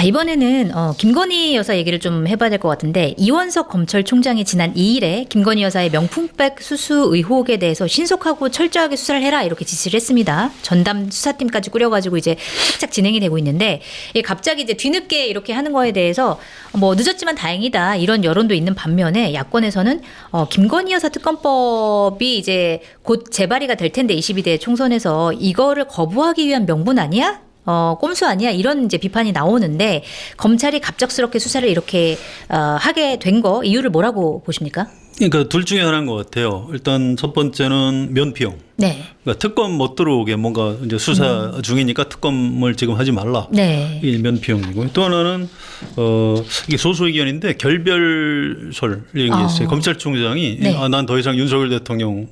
자, 이번에는 어, 김건희 여사 얘기를 좀 해봐야 될 것 같은데 이원석 검찰총장이 지난 2일에 김건희 여사의 명품백 수수 의혹에 대해서 신속하고 철저하게 수사를 해라 이렇게 지시를 했습니다. 전담 수사팀까지 꾸려가지고 이제 착착 진행이 되고 있는데 갑자기 이제 뒤늦게 이렇게 하는 거에 대해서 뭐 늦었지만 다행이다 이런 여론도 있는 반면에 야권에서는 어, 김건희 여사 특검법이 이제 곧 재발의가 될 텐데 22대 총선에서 이거를 거부하기 위한 명분 아니야? 어, 꼼수 아니야? 이런 이제 비판이 나오는데 검찰이 갑작스럽게 수사를 이렇게 어, 하게 된 거 이유를 뭐라고 보십니까? 그러니까 둘 중에 하나인 것 같아요. 일단 첫 번째는 면피용. 네. 그러니까 특검 못 들어오게 뭔가 이제 수사 중이니까 특검을 지금 하지 말라. 네. 이게 면피용이고 또 하나는 어 이게 소수 의견인데 결별설 이런 게 있어요. 아. 검찰총장이 네. 아, 난 더 이상 윤석열 대통령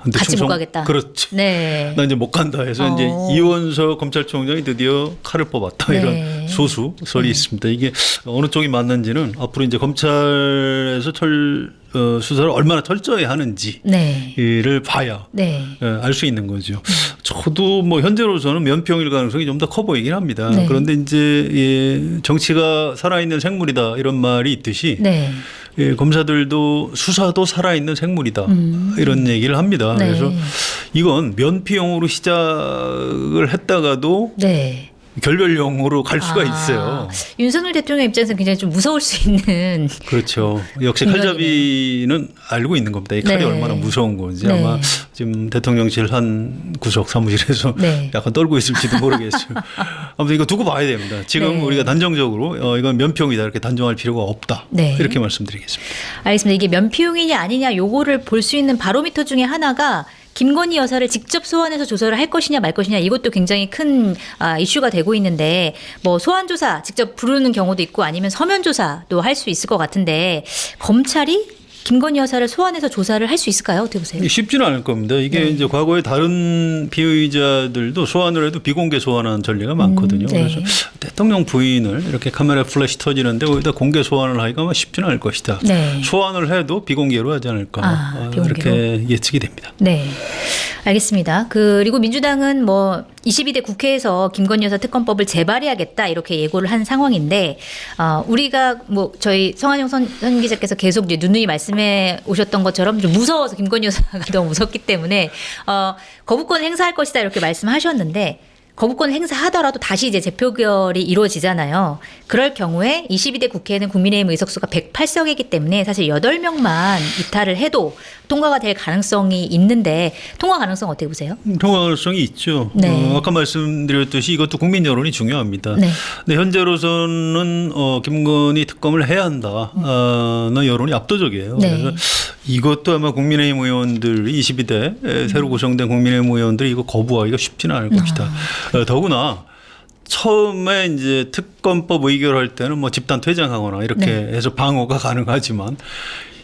한테 같이 충성 못 가겠다. 그렇지. 네. 나 이제 못 간다 해서 어. 이제 이원석 검찰총장이 드디어 칼을 뽑았다 이런 네. 소수설이 있습니다. 이게 어느 쪽이 맞는지는 앞으로 이제 검찰에서 철 어, 수사를 얼마나 철저히 하는지를 네. 봐야 네. 알수 있는 거죠. 저도 뭐 현재로서는 면평일 가능성이 좀 더 커 보이긴 합니다. 네. 그런데 이제 예, 정치가 살아있는 생물이다 이런 말이 있듯이 네. 예, 검사들도 수사도 살아있는 생물이다 이런 얘기를 합니다. 음. 네. 그래서 이건 면피용으로 시작을 했다가도 네. 결별용으로 갈 수가 아, 있어요. 윤석열 대통령 입장에서 굉장히 좀 무서울 수 있는 그렇죠. 역시. 칼잡이는 알고 있는 겁니다. 이 칼이 네. 얼마나 무서운 건지 네. 아마 지금 대통령실 한 구석 사무실에서 네. 약간 떨고 있을지도 모르겠어요. 아무튼 이거 두고 봐야 됩니다. 지금 네. 우리가 단정적으로 어, 이건 면평이다 이렇게 단정할 필요가 없다. 네. 이렇게 말씀드리겠습니다. 알겠습니다. 이게 면피용이냐 아니냐 요거를 볼 수 있는 바로미터 중에 하나가 김건희 여사를 직접 소환해서 조사를 할 것이냐 말 것이냐 이것도 굉장히 큰 아, 이슈가 되고 있는데 뭐 소환 조사 직접 부르는 경우도 있고 아니면 서면 조사도 할 수 있을 것 같은데 검찰이 김건희 여사를 소환해서 조사를 할 수 있을까요? 어떻게 보세요? 쉽지는 않을 겁니다. 이게 네. 이제 과거에 다른 피의자들도 소환을 해도 비공개 소환한 전례가 많거든요. 네. 그래서 대통령 부인을 이렇게 카메라 플래시 터지는데 거기다 공개 소환을 하기가 아마 쉽지는 않을 것이다. 네. 소환을 해도 비공개로 하지 않을까 아, 어, 비공개로. 이렇게 예측이 됩니다. 네. 알겠습니다. 그리고 민주당은 뭐 22대 국회에서 김건희 여사 특검법을 재발의하겠다 이렇게 예고를 한 상황인데 어, 우리가 뭐 저희 성한용 선, 선 기자께서 계속 이제 누누이 말씀해 오셨던 것처럼 좀 무서워서 김건희 여사가 너무 무섭기 때문에 어, 거부권을 행사할 것이다 이렇게 말씀하셨는데 거부권 행사하더라도 다시 이제 재표결이 이루어지잖아요. 그럴 경우에 22대 국회에는 국민의힘 의석수가 108석이기 때문에 사실 8명만 이탈을 해도 통과가 될 가능성이 있는데 통과 가능성 어떻게 보세요? 통화 가능성이 있죠. 네. 어, 아까 말씀드렸듯이 이것도 국민 여론이 중요합니다. 네. 근데 현재로서는 어, 김건희 특검을 해야 한다는 여론이 압도적이에요. 네. 그래서 이것도 아마 국민의힘 의원들이 22대 새로 구성된 국민의힘 의원들이 이거 거부하기가 쉽지는 않을 것이다. 어, 더구나 처음에 이제 특검법 의결할 때는 뭐 집단 퇴장하거나 이렇게 네. 해서 방어가 가능하지만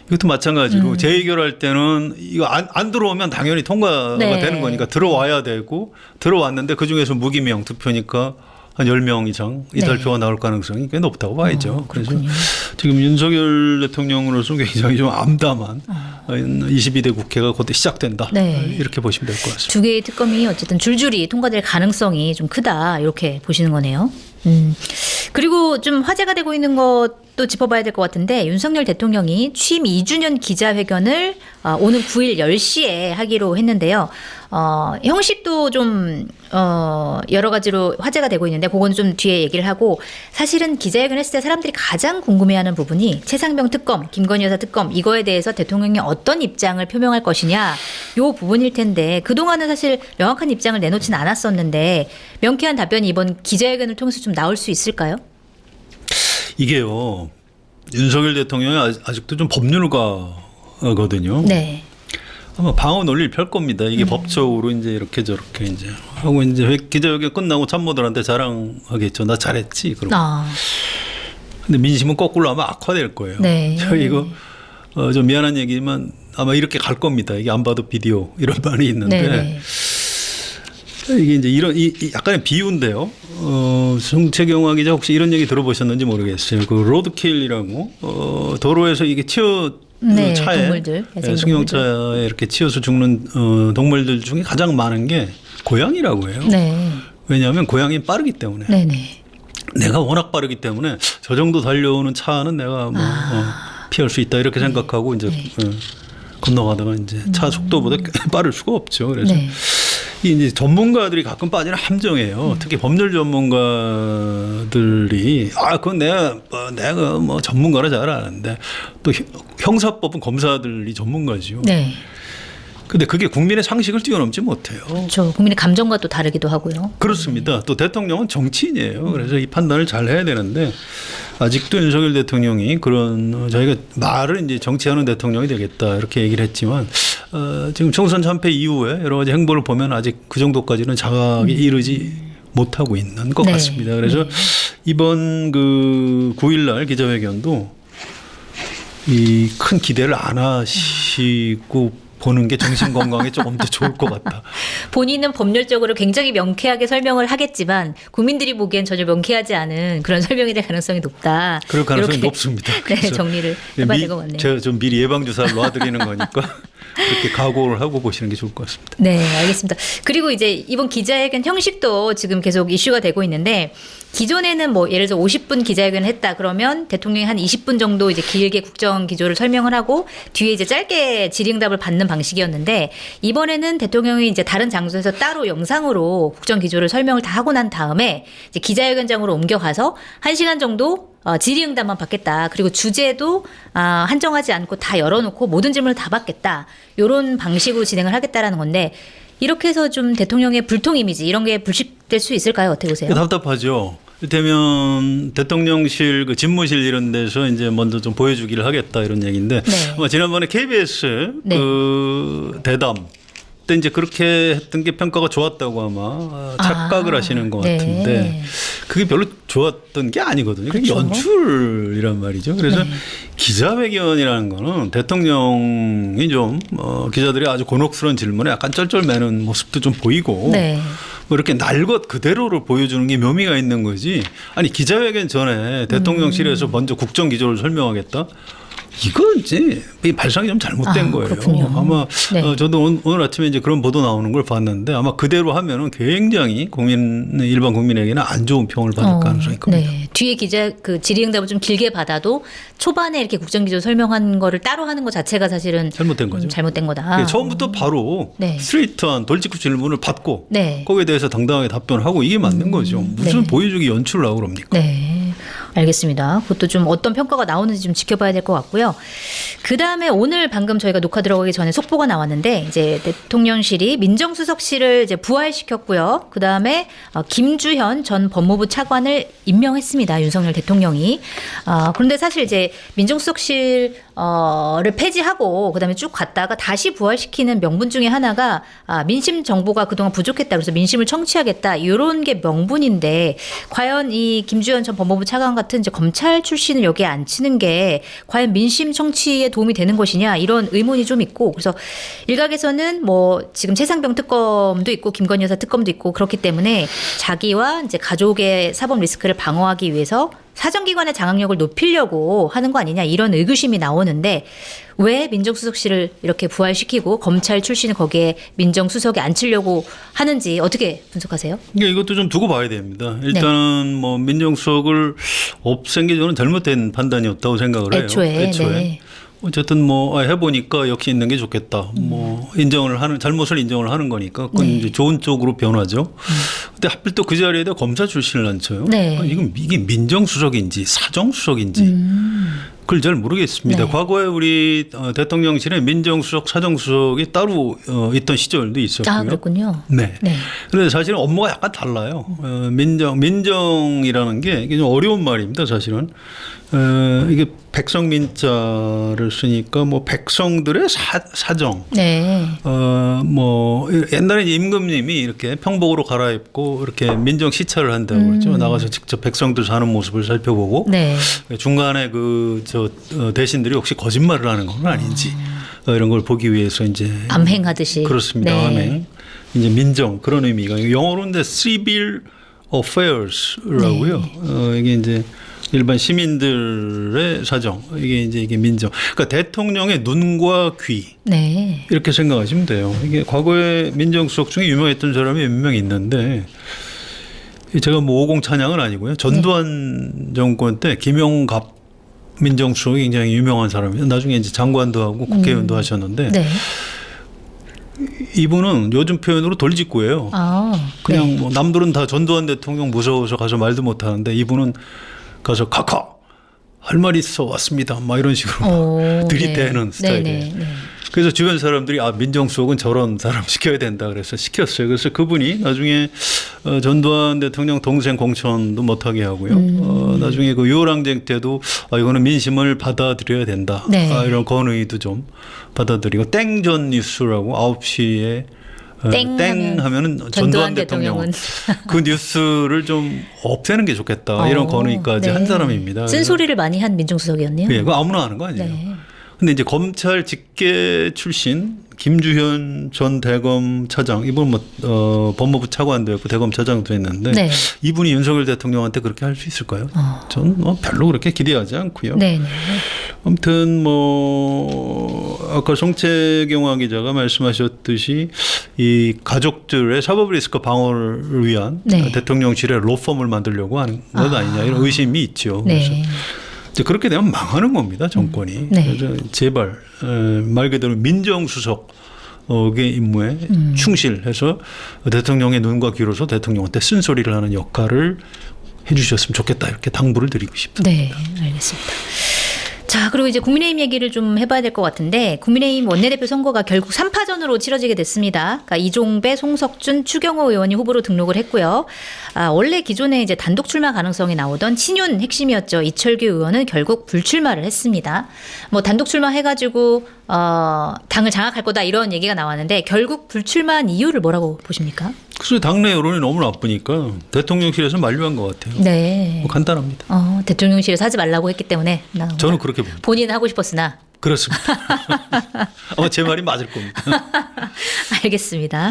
이것도 마찬가지로 음. 재의결할 때는 이거 안, 안 들어오면 당연히 통과가 네. 되는 거니까 들어와야 되고 들어왔는데 그 중에서 무기명 투표니까 한 10명 이상 이달표가 나올 가능성이 꽤 높다고 봐야죠. 네. 어, 그래서. 지금 윤석열 대통령으로서 굉장히 좀 암담한 아. 22대 국회가 곧 시작된다. 네. 이렇게 보시면 될 것 같습니다. 두 개의 특검이 어쨌든 줄줄이 통과될 가능성이 좀 크다 이렇게 보시는 거네요. 음. 그리고 좀 화제가 되고 있는 것 도 짚어봐야 될 것 같은데 윤석열 대통령이 취임 2주년 기자회견을 어, 오는 9일 10시에 하기로 했는데요. 어, 형식도 좀 어, 여러 가지로 화제가 되고 있는데 그거는 좀 뒤에 얘기를 하고 사실은 기자회견 했을 때 사람들이 가장 궁금해하는 부분이 최상병 특검, 김건희 여사 특검 이거에 대해서 대통령이 어떤 입장을 표명할 것이냐 요 부분일 텐데 그동안은 사실 명확한 입장을 내놓지는 않았었는데 명쾌한 답변이 이번 기자회견을 통해서 좀 나올 수 있을까요? 이게요. 윤석열 대통령이 아직- 아직도 좀 법률가거든요. 네. 아마 방어 논리를 펼 겁니다. 이게 음. 법적으로 이제 이렇게 저렇게 이제 하고 이제 회- 기자회견 끝나고 참모들한테 자랑하겠죠. 나 잘했지. 그럼. 아, 근데 민심은 거꾸로 아마 악화될 거예요. 네. 저 이거 어, 좀 미안한 얘기지만 아마 이렇게 갈 겁니다. 이게 안 봐도 비디오 이런 말이 있는데 네. 이게 이제 이런 이, 이 약간의 비유인데요. 어, 송채경화 기자 혹시 이런 얘기 들어보셨는지 모르겠어요. 그 로드킬이라고 어, 도로에서 이게 치어 네, 차에 동물들, 예, 승용차에 이렇게 치여서 죽는 어, 동물들 중에 가장 많은 게 고양이라고 해요. 네. 왜냐하면 고양이는 빠르기 때문에. 네, 네. 내가 워낙 빠르기 때문에 저 정도 달려오는 차는 내가 뭐 어, 피할 수 있다 이렇게 생각하고 이제 네. 어, 건너가다가 이제 차 속도보다 빠를 수가 없죠. 그래서 네. 이 이제 전문가들이 가끔 빠지는 함정이에요. 특히 법률 전문가들이 아 그건 내가 뭐 내가 뭐 전문가라 잘 아는데 또 형- 형사법은 검사들이 전문가지요. 네. 근데 그게 국민의 상식을 뛰어넘지 못해요. 저 국민의 감정과 또 다르기도 하고요. 그렇습니다. 또 대통령은 정치인이에요. 그래서 이 판단을 잘 해야 되는데 아직도 윤석열 대통령이 그런 어, 자기가 말을 이제 정치하는 대통령이 되겠다 이렇게 얘기를 했지만 어, 지금 총선 참패 이후에 여러 가지 행보를 보면 아직 그 정도까지는 자각에 이르지 못하고 있는 것 네. 같습니다. 그래서 이번 그 9일날 기자회견도 이 큰 기대를 안 하시고 보는 게 정신 건강에 조금 더 좋을 것 같다. 본인은 법률적으로 굉장히 명쾌하게 설명을 하겠지만 국민들이 보기엔 전혀 명쾌하지 않은 그런 설명이 될 가능성이 높다. 그럴 가능성이 이렇게 높습니다. 네, 정리를 예, 해봐야 미- 될것 같네요. 제가 좀 미리 예방 주사를 놔드리는 거니까 그렇게 각오를 하고 보시는 게 좋을 것 같습니다. 네, 알겠습니다. 그리고 이제 이번 기자회견 형식도 지금 계속 이슈가 되고 있는데 기존에는 뭐 예를 들어 50분 기자회견을 했다 그러면 대통령이 한 20분 정도 이제 길게 국정 기조를 설명을 하고 뒤에 이제 짧게 질의응답을 받는 방식이었는데 이번에는 대통령이 이제 다른 장소에서 따로 영상으로 국정 기조를 설명을 다 하고 난 다음에 이제 기자회견장으로 옮겨가서 1시간 정도 어, 질의응답만 받겠다. 그리고 주제도 아, 한정하지 않고 다 열어놓고 모든 질문을 다 받겠다. 이런 방식으로 진행을 하겠다라는 건데 이렇게 해서 좀 대통령의 불통 이미지 이런 게 불식될 수 있을까요? 어떻게 보세요? 답답하죠. 이를테면 대통령실 그 집무실 이런 데서 이제 먼저 좀 보여주기를 하겠다 이런 얘기인데 네. 지난번에 KBS 네. 그 대담 때 이제 그렇게 했던 게 평가가 좋았다고 아마 착각을 아, 하시는 것 네. 같은데 그게 별로 좋았던 게 아니거든요. 그게 그렇죠. 연출이란 말이죠. 그래서 기자회견이라는 거는 대통령이 좀 어, 기자들이 아주 곤혹스러운 질문에 약간 쩔쩔매는 모습도 좀 보이고 네. 뭐 이렇게 날 것 그대로를 보여주는 게 묘미가 있는 거지. 아니 기자회견 전에 대통령실에서 먼저 국정 기조를 설명하겠다. 이건 이제 이 발상이 좀 잘못된 아, 거예요. 그렇군요. 아마 네. 어, 저도 오늘, 오늘 아침에 이제 그런 보도 나오는 걸 봤는데 아마 그대로 하면은 굉장히 국민 일반 국민에게는 안 좋은 평을 받을 어, 가능성이 큽니다. 네. 뒤에 기자 그 질의응답을 좀 길게 받아도 초반에 이렇게 국정기조 설명한 거를 따로 하는 것 자체가 사실은 잘못된 거죠. 음, 잘못된 거다. 예, 처음부터 바로 네. 스트레이트한 돌직구 질문을 받고 네. 거기에 대해서 당당하게 답변하고 이게 맞는 거죠. 무슨 네. 보여주기 연출을 하고 그럽니까? 네. 알겠습니다. 그것도 좀 어떤 평가가 나오는지 좀 지켜봐야 될 것 같고요. 그 다음에 오늘 방금 저희가 녹화 들어가기 전에 속보가 나왔는데 이제 대통령실이 민정수석실을 이제 부활시켰고요. 그 다음에 어, 김주현 전 법무부 차관을 임명했습니다. 윤석열 대통령이. 아, 그런데 사실 이제 민정수석실 어를 폐지하고 그다음에 쭉 갔다가 다시 부활시키는 명분 중에 하나가 아, 민심 정보가 그동안 부족했다. 그래서 민심을 청취하겠다. 이런 게 명분인데 과연 이 김주현 전 법무부 차관 같은 이제 검찰 출신을 여기에 앉히는 게 과연 민심 청취에 도움이 되는 것이냐 이런 의문이 좀 있고 그래서 일각에서는 뭐 지금 최상병 특검도 있고 김건희 여사 특검도 있고 그렇기 때문에 자기와 이제 가족의 사법 리스크를 방어하기 위해서 사정기관의 장악력을 높이려고 하는 거 아니냐 이런 의구심이 나오는데 왜 민정수석실을 이렇게 부활시키고 검찰 출신을 거기에 민정수석에 앉히려고 하는지 어떻게 분석하세요? 그러니까 이것도 좀 두고 봐야 됩니다. 네. 일단은 뭐 민정수석을 없앤 게 저는 잘못된 판단이었다고 생각을 해요. 애초에, 네. 어쨌든 뭐 해보니까 역시 있는 게 좋겠다. 뭐 인정을 하는 잘못을 인정을 하는 거니까 그건 네. 이제 좋은 쪽으로 변하죠. 근데 하필 또 그 자리에다 검사 출신을 앉혀요. 네. 아, 이건 이게 민정수석인지 사정수석인지 그걸 잘 모르겠습니다. 네. 과거에 우리 어, 대통령실에 민정수석, 사정수석이 따로 어, 있던 시절도 있었고요. 아 그렇군요. 네. 네. 그런데 사실은 업무가 약간 달라요. 어, 민정, 민정이라는 게 이게 좀 어려운 말입니다, 사실은. 어, 이게 백성민자를 쓰니까 뭐 백성들의 사, 사정. 네. 어, 뭐, 옛날에 임금님이 이렇게 평복으로 갈아입고 이렇게 민정 시찰을 한다고 그러죠. 나가서 직접 백성들 사는 모습을 살펴보고 네. 중간에 그, 저, 어, 대신들이 혹시 거짓말을 하는 건 아닌지 어, 이런 걸 보기 위해서 이제 암행하듯이. 그렇습니다. 네. 암행. 이제 민정 그런 의미가 영어로는 이제 civil affairs라고요. 네. 어, 이게 이제 일반 시민들의 사정 이게 이제 이게 민정. 그러니까 대통령의 눈과 귀 네. 이렇게 생각하시면 돼요. 이게 과거에 민정수석 중에 유명했던 사람이 몇 명 있는데 제가 뭐 오공 찬양은 아니고요. 전두환 정권 때 김용갑 민정수석이 굉장히 유명한 사람이에요. 나중에 이제 장관도 하고 국회의원도 하셨는데 네. 이분은 요즘 표현으로 돌직구예요. 아, 그냥 네. 뭐 남들은 다 전두환 대통령 무서워서 가서 말도 못 하는데 이분은 가서 카카 할 말 있어 왔습니다. 막 이런 식으로 오, 들이대는 네. 스타일이에요. 네, 네, 네. 그래서 주변 사람들이 아 민정수석은 저런 사람 시켜야 된다 그래서 시켰어요. 그래서 그분이 나중에 어, 전두환 대통령 동생 공천도 못하게 하고요. 음. 어, 나중에 그 유월항쟁 때도 아 이거는 민심을 받아들여야 된다. 네. 아, 이런 건의도 좀 받아들이고 땡전 뉴스라고 9시에 어, 땡 하면 하면은 전두환 전두환 대통령은. 그 뉴스를 좀 없애는 게 좋겠다 이런 어, 건의까지 네. 한 사람입니다. 쓴소리를 많이 한 민정수석이었네요. 예, 그거 아무나 하는 거 아니에요. 네. 근데 이제 검찰 직계 출신 김주현 전 대검 차장 이분 뭐 어, 법무부 차관도 했고 대검 차장도 했는데 네. 이분이 윤석열 대통령한테 그렇게 할 수 있을까요? 어. 전뭐 별로 그렇게 기대하지 않고요. 네, 네. 아무튼 뭐 아까 송채경화 기자가 말씀하셨듯이 이 가족들의 사법 리스크 방어를 위한 네. 대통령실의 로펌을 만들려고 하는 것 아. 아니냐 이런 의심이 있죠. 그래서 네. 이제 그렇게 되면 망하는 겁니다 정권이. 네. 그래서 제발 에, 말 그대로 민정수석 의 임무에 음. 충실해서 대통령의 눈과 귀로서 대통령한테 쓴소리를 하는 역할을 해주셨으면 좋겠다 이렇게 당부를 드리고 싶습니다. 네, 알겠습니다. 자, 그리고 이제 국민의힘 얘기를 좀 해봐야 될 것 같은데 국민의힘 원내대표 선거가 결국 3파전으로 치러지게 됐습니다. 그러니까 이종배, 송석준, 추경호 의원이 후보로 등록을 했고요. 아, 원래 기존에 이제 단독 출마 가능성이 나오던 친윤 핵심이었죠. 이철규 의원은 결국 불출마를 했습니다. 뭐 단독 출마 해가지고 어, 당을 장악할 거다 이런 얘기가 나왔는데 결국 불출마한 이유를 뭐라고 보십니까? 그래서 당내 여론이 너무 나쁘니까 대통령실에서 만류한 것 같아요. 네. 뭐 간단합니다. 어, 대통령실에서 하지 말라고 했기 때문에 나 저는 그렇게 봅니다. 본인은 하고 싶었으나 그렇습니다. 아마 제 말이 맞을 겁니다. 알겠습니다.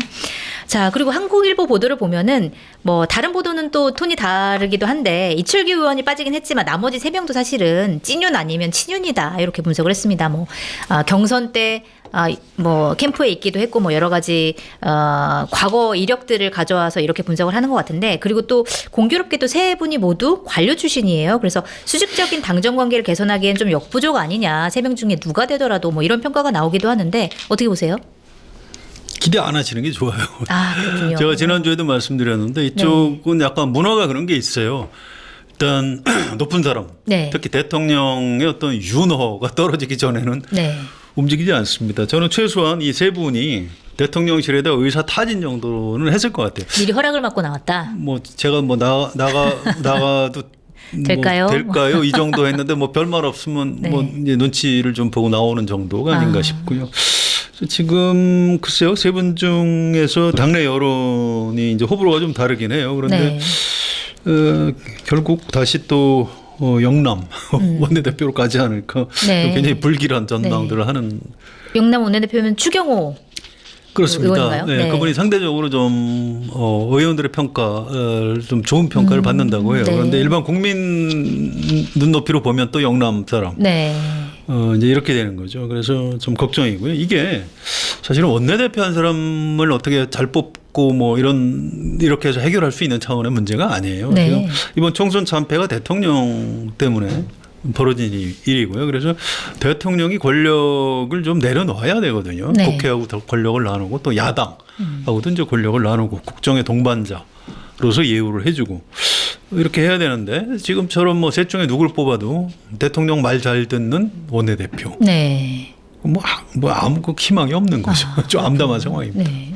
자, 그리고 한국일보 보도를 보면은 뭐 다른 보도는 또 톤이 다르기도 한데 이철규 의원이 빠지긴 했지만 나머지 세 명도 사실은 찐윤 아니면 친윤이다 이렇게 분석을 했습니다. 뭐 아, 경선 때 아, 뭐 캠프에 있기도 했고 뭐 여러 가지 어, 과거 이력들을 가져와서 이렇게 분석을 하는 것 같은데 그리고 또 공교롭게도 세 분이 모두 관료 출신이에요. 그래서 수직적인 당정 관계를 개선하기엔 좀 역부족 아니냐. 세 명 중에 누가 되더라도 뭐 이런 평가가 나오기도 하는데 어떻게 보세요? 기대 안 하시는 게 좋아요. 아 그렇군요. 제가 지난주에도 말씀드렸는데 이쪽은 약간 문화가 그런 게 있어요. 일단 높은 사람, 네. 특히 대통령의 어떤 윤허가 떨어지기 전에는 네. 움직이지 않습니다. 저는 최소한 이 세 분이 대통령실에다 의사 타진 정도는 했을 것 같아요. 미리 허락을 받고 나왔다. 뭐 제가 뭐 나, 나가 나가도 될까요? 뭐 될까요? 이 정도 했는데 뭐 별말 없으면 네. 뭐 이제 눈치를 좀 보고 나오는 정도가 아닌가 아. 싶고요. 지금 글쎄요 세 분 중에서 당내 여론이 이제 호불호가 좀 다르긴 해요. 그런데 네. 어, 결국 다시 또 어, 영남 원내대표로 가지 않을까 음. 네. 굉장히 불길한 전망들을 하는 영남 원내대표는 추경호. 그렇습니다. 네, 네. 그분이 상대적으로 좀 어, 의원들의 평가를 좀 좋은 평가를 받는다고 해요. 네. 그런데 일반 국민 눈높이로 보면 또 영남 사람 네. 어, 이제 이렇게 되는 거죠. 그래서 좀 걱정이고요. 이게 사실은 원내대표 한 사람을 어떻게 잘 뽑고 뭐 이런 이렇게 해서 해결할 수 있는 차원의 문제가 아니에요. 네. 지금 이번 총선 참패가 대통령 때문에 벌어진 일- 일이고요. 그래서 대통령이 권력을 좀 내려놓아야 되거든요. 네. 국회하고 더 권력을 나누고 또 야당하고도 이제 권력을 나누고 국정의 동반자로서 예우를 해주고 이렇게 해야 되는데 지금처럼 뭐 셋 중에 누굴 뽑아도 대통령 말 잘 듣는 원내대표 네. 뭐, 아- 뭐 아무 그 희망이 없는 거죠. 좀 암담한 상황입니다. 네.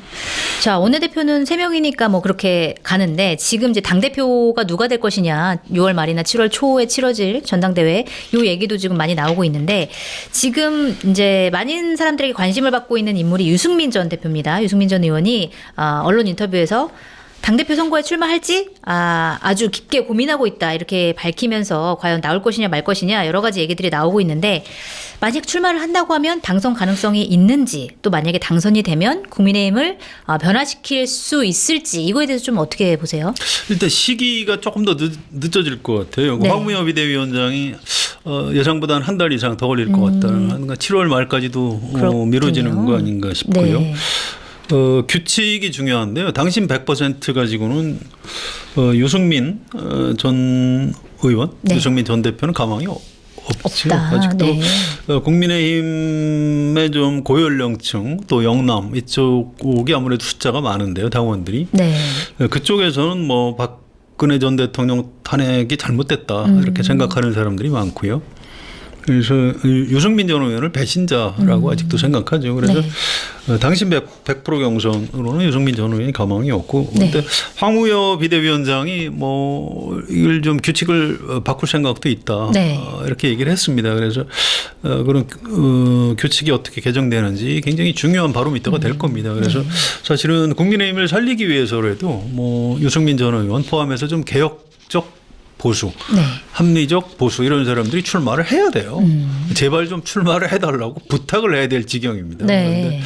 자, 원내대표는 세명이니까뭐 그렇게 가는데 지금 이제 당대표가 누가 될 것이냐 6월 말이나 7월 초에 치러질 전당대회 요 얘기도 지금 많이 나오고 있는데 지금 이제 많은 사람들에게 관심을 받고 있는 인물이 유승민 전 대표입니다. 유승민 전 의원이 아, 언론 인터뷰에서 당대표 선거에 출마할지 아, 아주 깊게 고민하고 있다 이렇게 밝히면서 과연 나올 것이냐 말 것이냐 여러 가지 얘기들이 나오고 있는데 만약 출마를 한다고 하면 당선 가능성이 있는지 또 만약에 당선이 되면 국민의힘을 아, 변화시킬 수 있을지 이거에 대해서 좀 어떻게 보세요? 일단 시기가 조금 더 늦, 늦어질 것 같아요. 네. 황무여 비대위원장이 어, 예상보다는 한 달 이상 더 걸릴 것 같다. 한 7월 말까지도 어, 음. 미뤄지는 거 아닌가 싶고요. 네. 어, 규칙이 중요한데요. 당신 100% 가지고는 어, 유승민 어, 전 의원, 네. 유승민 전 대표는 가망이 없- 없죠. 없다. 아직도 네. 어, 국민의힘의 좀 고연령층 또 영남 이쪽이 아무래도 숫자가 많은데요, 당원들이. 네. 어, 그쪽에서는 뭐 박근혜 전 대통령 탄핵이 잘못됐다 음. 이렇게 생각하는 사람들이 많고요. 그래서 이 유승민 전 의원을 배신자라고 아직도 생각하죠. 그래서 음. 네. 어, 당신 100%, 100% 경선으로는 유승민 전 의원이 가망이 없고 네. 근데 황우여 비대위원장이 뭐 이걸 좀 규칙을 어, 바꿀 생각도 있다 네. 어, 이렇게 얘기를 했습니다. 그래서 어, 그런 어, 규칙이 어떻게 개정되는지 굉장히 중요한 바로미터가 음. 될 겁니다. 네. 그래서 사실은 국민의힘을 살리기 위해서라도 뭐 유승민 전 의원 포함해서 좀 개혁적 보수, 네. 합리적 보수 이런 사람들이 출마를 해야 돼요. 음. 제발 좀 출마를 해달라고 부탁을 해야 될 지경입니다. 네. 그런데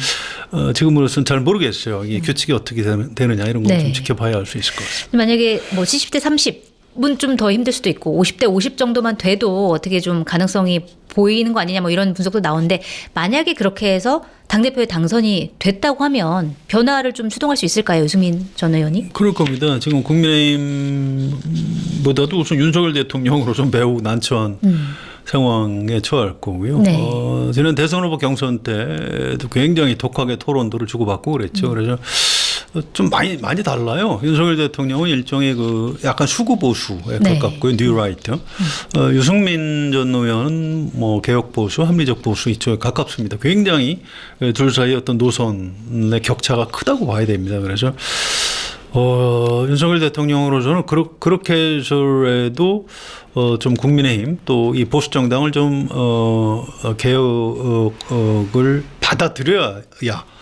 어, 지금으로서는 잘 모르겠어요. 이 규칙이 어떻게 되느냐 이런 걸좀 네. 지켜봐야 알수 있을 것 같습니다. 만약에 뭐 70대 30 은 좀 더 힘들 수도 있고 50대 50 정도만 돼도 어떻게 좀 가능성이 보이는 거 아니냐 뭐 이런 분석도 나오는데 만약에 그렇게 해서 당대표에 당선이 됐다고 하면 변화를 좀 추동할 수 있을까요? 유승민 전 의원이? 그럴 겁니다. 지금 국민의힘보다도 우선 윤석열 대통령으로서 매우 난처한 상황에 처할 거고요. 네. 어, 지난 대선 후보 경선 때도 굉장히 독하게 토론도를 주고받고 그랬죠. 그래서 좀 많이 많이 달라요. 윤석열 대통령은 일종의 그 약간 수구 보수에 네. 가깝고요, 뉴라이트. 어, 유승민 전 의원은 뭐 개혁 보수, 합리적 보수 이쪽에 가깝습니다. 굉장히 둘 사이 어떤 노선의 격차가 크다고 봐야 됩니다. 그래서 어, 윤석열 대통령으로서는 그렇, 그렇게 해서라도 어, 좀 국민의힘 또 이 보수 정당을 좀 어, 어, 개혁을 받아들여야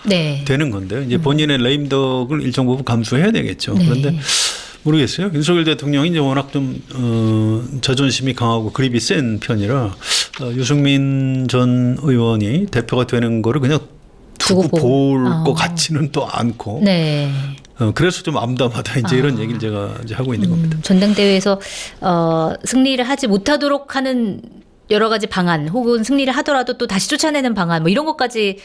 네. 되는 건데요. 이제 본인의 레임덕을 일정 부분 감수해야 되겠죠. 네. 그런데 모르겠어요. 윤석열 대통령이 이제 워낙 좀 어, 자존심이 강하고 그립이 센 편이라 어, 유승민 전 의원이 대표가 되는 거를 그냥 두고 두고 볼 보고. 것 어. 같지는 또 않고 네. 어, 그래서 좀 암담하다 이제 이런 얘기를 제가 이제 하고 있는 겁니다. 음, 전당대회에서 어, 승리를 하지 못하도록 하는 여러 가지 방안 혹은 승리를 하더라도 또 다시 쫓아내는 방안 뭐 이런 것까지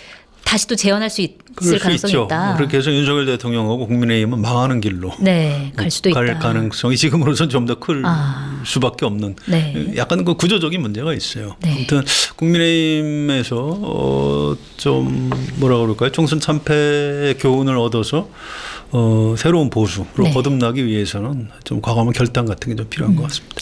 다시 또 재현할 수 있을 수 가능성이 있죠. 있다. 그렇게 해서 윤석열 대통령하고 국민의힘은 망하는 길로 네, 갈 수도 갈 있다. 가능성이 지금으로선 좀 더클 아. 수밖에 없는 네. 약간 그 구조적인 문제가 있어요. 네. 아무튼 국민의힘에서 어, 좀 뭐라 그럴까요? 총선 참패의 교훈을 얻어서 어, 새로운 보수로 네. 거듭나기 위해서는 좀 과감한 결단 같은 게 좀 필요한 것 같습니다.